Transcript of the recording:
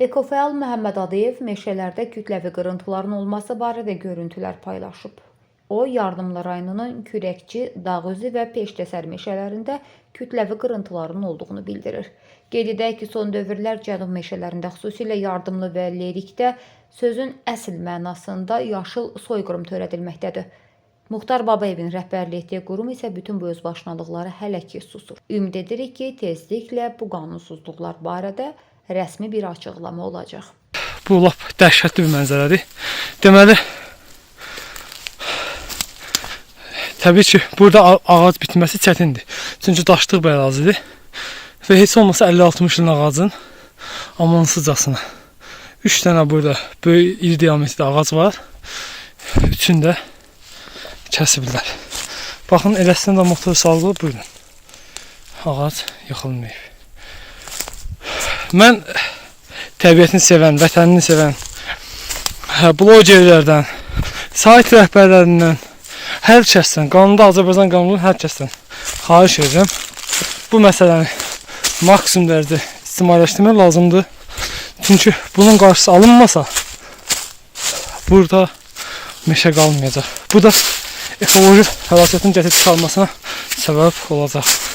Ekofəal Məhəmməd Adiyev meşələrdə kütləvi qırıntıların olması barədə görüntülər paylaşıb. O, Yardımlı rayonunun Kürəkçi, Dağözü və Peşkəsər meşələrində kütləvi qırıntıların olduğunu bildirir. Qeyd edək ki, son dövrlər cənub meşələrində, xüsusilə Yardımlı və Lerikdə sözün əsl mənasında yaşıl soyqırım törədilməkdədir. Muxtar Babayevin rəhbərlik etdiyi qurum isə bütün bu özbaşınalıqları hələ ki susur. Ümid edirik ki, tezliklə bu qanunsuzluqlar barədə rəsmi bir açıqlama olacaq. Bu lap dəhşətli bir mənzərədir. Deməli Təbii ki, burada ağac bitməsi çətindir. Çünki daşlıq bir ərazidir. Və heç olmasa 50-60 ilin ağacın amansızcasına 3 dənə burada böyük iri diametrli ağac var. Üçünü də kəsiblər. Baxın, eləsindən də motor salıb buyurun. Ağac yıxılmayıb. Mən təbiətini sevən, vətənini sevən blogerlərdən, sayt rəhbərlərindən, hər kəsdən, qanunda Azərbaycan qanunu hər kəsdən xahiş edirəm. Bu məsələni maksimum dərəcədə ictimailəşdirmək lazımdır. Çünki bunun qarşısı alınmasa burada meşə qalmayacaq. Bu da ekoloji fəlakətin gətirib çıxarmasına səbəb olacaq.